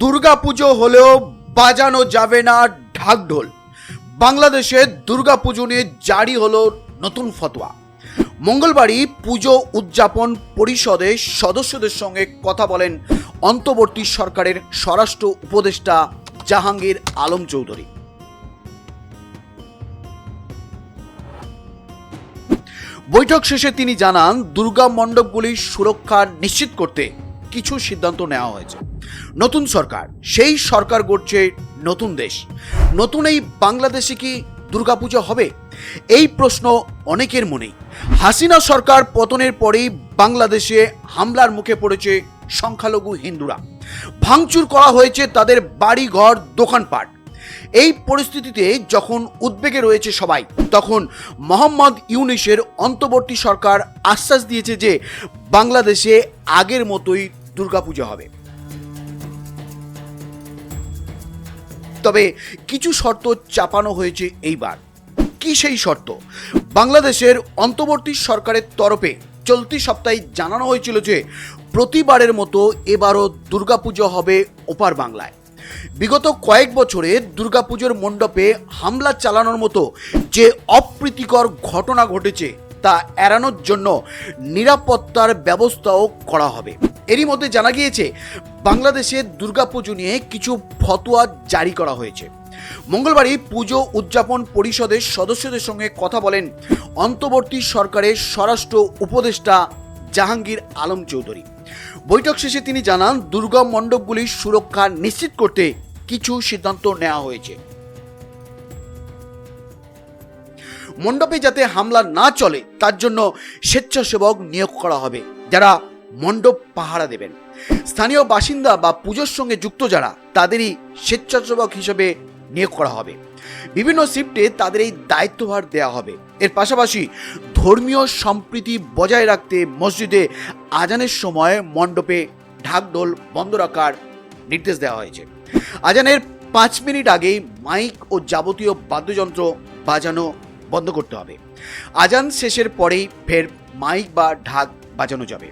দুর্গাপুজো হলেও বাজানো যাবে না ঢাকঢোল। বাংলাদেশে দুর্গাপুজো নিয়ে জারি হলো নতুন ফতোয়া। মঙ্গলবারই পুজো উদযাপন পরিষদের সদস্যদের সঙ্গে কথা বলেন অন্তর্বর্তী সরকারের স্বরাষ্ট্র উপদেষ্টা জাহাঙ্গীর আলম চৌধুরী। বৈঠক শেষে তিনি জানান, দুর্গা মণ্ডপগুলির সুরক্ষা নিশ্চিত করতে কিছু সিদ্ধান্ত নেওয়া হয়েছে। নতুন সরকার, সেই সরকার গড়ছে নতুন দেশ। নতুন এই বাংলাদেশে কি দুর্গাপূজা হবে? এই প্রশ্ন অনেকের মনেই। হাসিনা সরকার পতনের পরেই বাংলাদেশে হামলার মুখে পড়েছে সংখ্যালঘু হিন্দুরা। ভাঙচুর করা হয়েছে তাদের বাড়িঘর, দোকানপাট। এই পরিস্থিতিতে যখন উদ্বেগে রয়েছে সবাই, তখন মোহাম্মদ ইউনিসের অন্তর্বর্তী সরকার আশ্বাস দিয়েছে যে বাংলাদেশে আগের মতোই দুর্গাপূজা হবে। তবে কিছু শর্ত চাপানো হয়েছে এইবার। কি সেই শর্ত? বাংলাদেশের অন্তর্বর্তী সরকারের তরফে চলতি সপ্তাহে জানানো হয়েছিল যে, প্রতিবারের মতো এবারও দুর্গাপুজো হবে ওপার বাংলায়। বিগত কয়েক বছরে দুর্গাপুজোর মণ্ডপে হামলা চালানোর মতো যে অপ্রীতিকর ঘটনা ঘটেছে, তা এড়ানোর জন্য নিরাপত্তার ব্যবস্থাও করা হবে। এরই মধ্যে জানা গিয়েছে বাংলাদেশে দুর্গাপুজো নিয়ে কিছু ফতোয়া জারি করা হয়েছে। মঙ্গলবারই পুজো উদযাপন পরিষদের সদস্যদের সঙ্গে কথা বলেন অন্তর্বর্তী সরকারের স্বরাষ্ট্র উপদেষ্টা জাহাঙ্গীর আলম চৌধুরী। বৈঠক শেষে তিনি জানান, দুর্গা মণ্ডপগুলির সুরক্ষা নিশ্চিত করতে কিছু সিদ্ধান্ত নেওয়া হয়েছে। মণ্ডপে যাতে হামলা না চলে, তার জন্য স্বেচ্ছাসেবক নিয়োগ করা হবে। যারা মণ্ডপ পাহারা দেবেন। স্থানীয় বাসিন্দা বা পুজোর সঙ্গে যুক্ত যারা, তাদেরই স্বেচ্ছাসেবক হিসেবে নিয়োগ করা হবে। বিভিন্ন শিফটে তাদের এই দায়িত্বভার দেওয়া হবে। এর পাশাপাশি ধর্মীয় সম্প্রীতি বজায় রাখতে মসজিদে আজানের সময় মণ্ডপে ঢাকঢোল বন্ধ রাখার নির্দেশ দেওয়া হয়েছে। আজানের পাঁচ মিনিট আগেই মাইক ও যাবতীয় বাদ্যযন্ত্র বাজানো বন্ধ করতে হবে। আজান শেষের পরেই ফের মাইক বা ঢাক বাজানো যাবে।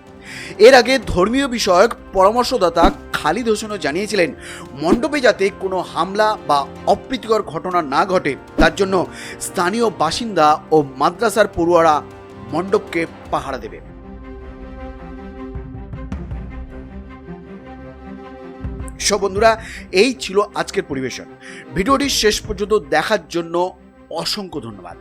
এর আগে ধর্মীয় বিষয়ক পরামর্শদাতা খালিদ হোসেনও জানিয়েছিলেন, মণ্ডপে যাতে কোনো হামলা বা অপ্রীতিকর ঘটনা না ঘটে, তার জন্য স্থানীয় বাসিন্দা ও মাদ্রাসার পড়ুয়ারা মণ্ডপকে পাহারা দেবে। সব বন্ধুরা, এই ছিল আজকের পরিবেশন। ভিডিওটি শেষ পর্যন্ত দেখার জন্য অসংখ্য ধন্যবাদ।